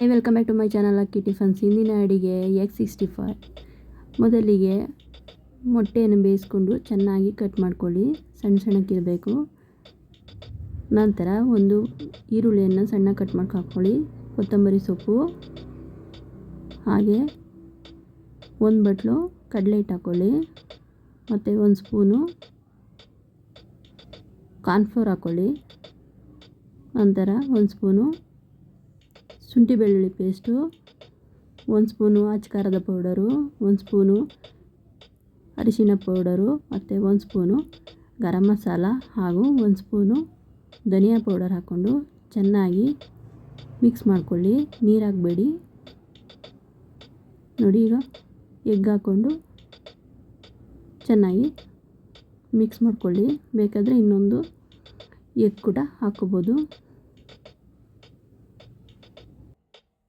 Welcome back to my channel ಅಕ್ಕಿ tiffins ಇಂದಿನ ಅಡಿಗೆ ಎಗ್ ಸಿಕ್ಸ್ಟಿ ಫೈವ್ ಮೊದಲಿಗೆ ಮೊಟ್ಟೆಯನ್ನು ಬೇಯಿಸ್ಕೊಂಡು ಚೆನ್ನಾಗಿ ಕಟ್ ಮಾಡ್ಕೊಳ್ಳಿ. ಸಣ್ಣ ಸಣ್ಣಕ್ಕಿರಬೇಕು ನಂತರ ಒಂದು ಈರುಳ್ಳಿಯನ್ನು ಸಣ್ಣ ಕಟ್ ಮಾಡ್ಕೊ ಹಾಕ್ಕೊಳ್ಳಿ. ಕೊತ್ತಂಬರಿ ಸೊಪ್ಪು, ಹಾಗೆ ಒಂದು ಬಟ್ಲು ಕಡಲೆ ಹಿಟ್ಟು ಹಾಕ್ಕೊಳ್ಳಿ. ಮತ್ತು ಒಂದು ಸ್ಪೂನು ಕಾರ್ನ್ಫ್ಲೋರ್ ಹಾಕ್ಕೊಳ್ಳಿ. ನಂತರ ಒಂದು ಸ್ಪೂನು ಶುಂಠಿ ಬೆಳ್ಳುಳ್ಳಿ ಪೇಸ್ಟು, ಒಂದು ಸ್ಪೂನು ಖಾರದ ಪೌಡರು, ಒಂದು ಸ್ಪೂನು ಅರಿಶಿನ ಪೌಡರು ಮತ್ತು ಒಂದು ಸ್ಪೂನು ಗರಂ ಮಸಾಲ ಹಾಗೂ ಒಂದು ಸ್ಪೂನು ಧನಿಯಾ ಪೌಡರ್ ಹಾಕ್ಕೊಂಡು ಚೆನ್ನಾಗಿ ಮಿಕ್ಸ್ ಮಾಡ್ಕೊಳ್ಳಿ. ನೀರು ಹಾಕಬೇಡಿ. ನೋಡಿ ಈಗ ಎಗ್ ಹಾಕ್ಕೊಂಡು ಚೆನ್ನಾಗಿ ಮಿಕ್ಸ್ ಮಾಡ್ಕೊಳ್ಳಿ. ಬೇಕಾದರೆ ಇನ್ನೊಂದು ಎಗ್ ಕೂಡ ಹಾಕ್ಕೋಬೋದು.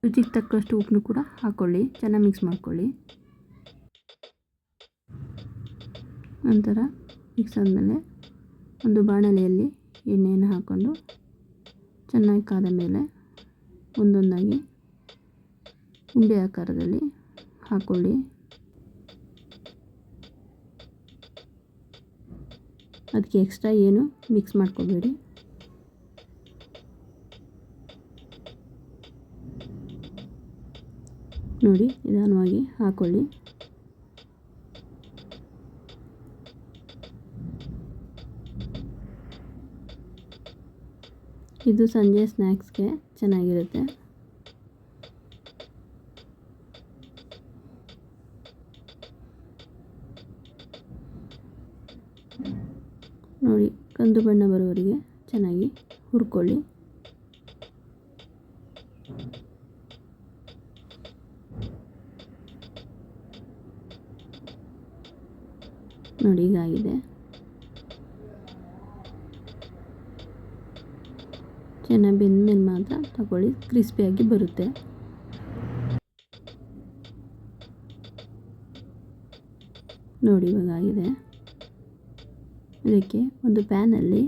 ರುಚಿಗೆ ತಕ್ಕಷ್ಟು ಉಪ್ಪನ್ನು ಕೂಡ ಹಾಕ್ಕೊಳ್ಳಿ ಚೆನ್ನಾಗಿ ಮಿಕ್ಸ್ ಮಾಡ್ಕೊಳ್ಳಿ. ನಂತರ ಮಿಕ್ಸ್ ಆದಮೇಲೆ ಒಂದು ಬಾಣಲೆಯಲ್ಲಿ ಎಣ್ಣೆಯನ್ನು ಹಾಕ್ಕೊಂಡು ಚೆನ್ನಾಗಿ ಕಾದ ಮೇಲೆ ಒಂದೊಂದಾಗಿ ಉಂಡೆ ಆಕಾರದಲ್ಲಿ ಹಾಕ್ಕೊಳ್ಳಿ ಅದಕ್ಕೆ ಎಕ್ಸ್ಟ್ರಾ ಏನು ಮಿಕ್ಸ್ ಮಾಡ್ಕೋಬೇಡಿ. ನೋಡಿ ನಿಧಾನವಾಗಿ ಹಾಕ್ಕೊಳ್ಳಿ ಇದು ಸಂಜೆ ಸ್ನ್ಯಾಕ್ಸ್ಗೆ ಚೆನ್ನಾಗಿರುತ್ತೆ. ನೋಡಿ ಕಂದು ಬಣ್ಣ ಬರುವವರೆಗೆ ಚೆನ್ನಾಗಿ ಹುರ್ಕೊಳ್ಳಿ. ನೋಡಿ ಹೀಗಾಗಿದೆ ಚೆನ್ನಾಗಿ ಬೆಂದಮೇಲೆ ಮಾತ್ರ ತಗೊಳ್ಳಿ ಕ್ರಿಸ್ಪಿಯಾಗಿ ಬರುತ್ತೆ. ನೋಡಿ ಇವಾಗ ಆಗಿದೆ. ಅದಕ್ಕೆ ಒಂದು ಪ್ಯಾನಲ್ಲಿ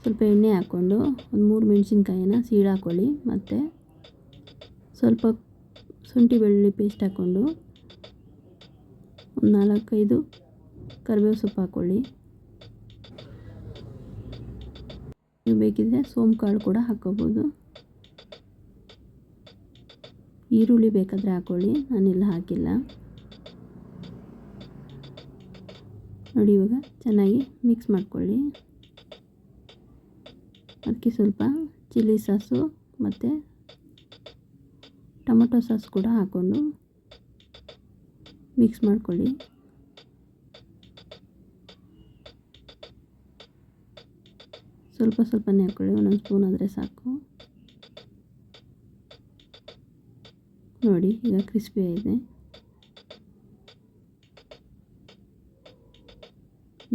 ಸ್ವಲ್ಪ ಎಣ್ಣೆ ಹಾಕ್ಕೊಂಡು ಒಂದು ಮೂರು ಮೆಣಸಿನ್ಕಾಯಿನ ಸೀಳು ಹಾಕ್ಕೊಳ್ಳಿ ಮತ್ತು ಸ್ವಲ್ಪ ಶುಂಠಿ ಬೆಳ್ಳುಳ್ಳಿ ಪೇಸ್ಟ್ ಹಾಕ್ಕೊಂಡು ಒಂದು ನಾಲ್ಕೈದು ಕರಿಬೇವು ಸೊಪ್ಪು ಹಾಕ್ಕೊಳ್ಳಿ ನೀವು ಬೇಕಿದ್ದರೆ ಸೋಂಪು ಕಾಳು ಕೂಡ ಹಾಕ್ಕೋಬೋದು. ಈರುಳ್ಳಿ ಬೇಕಾದರೆ ಹಾಕ್ಕೊಳ್ಳಿ ನಾನಿಲ್ಲ ಹಾಕಿಲ್ಲ. ನೋಡಿ ಇವಾಗ ಚೆನ್ನಾಗಿ ಮಿಕ್ಸ್ ಮಾಡ್ಕೊಳ್ಳಿ. ಅದಕ್ಕೆ ಸ್ವಲ್ಪ ಚಿಲ್ಲಿ ಸಾಸು ಮತ್ತು ಟೊಮೊಟೊ ಸಾಸ್ ಕೂಡ ಹಾಕ್ಕೊಂಡು ಮಿಕ್ಸ್ ಮಾಡ್ಕೊಳ್ಳಿ. ಸ್ವಲ್ಪ ಸ್ವಲ್ಪನೇ ಹಾಕ್ಕೊಳ್ಳಿ, ಒಂದೊಂದು ಸ್ಪೂನ್ ಆದರೆ ಸಾಕು. ನೋಡಿ, ಈಗ ಕ್ರಿಸ್ಪಿ ಆಗಿದೆ.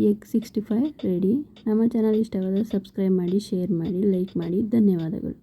Egg sixty five ready. ನಮ್ಮ ಚಾನಲ್ ಇಷ್ಟವಾದರೆ ಸಬ್ಸ್ಕ್ರೈಬ್ ಮಾಡಿ, ಶೇರ್ ಮಾಡಿ, ಲೈಕ್ ಮಾಡಿ, ಧನ್ಯವಾದಗಳು.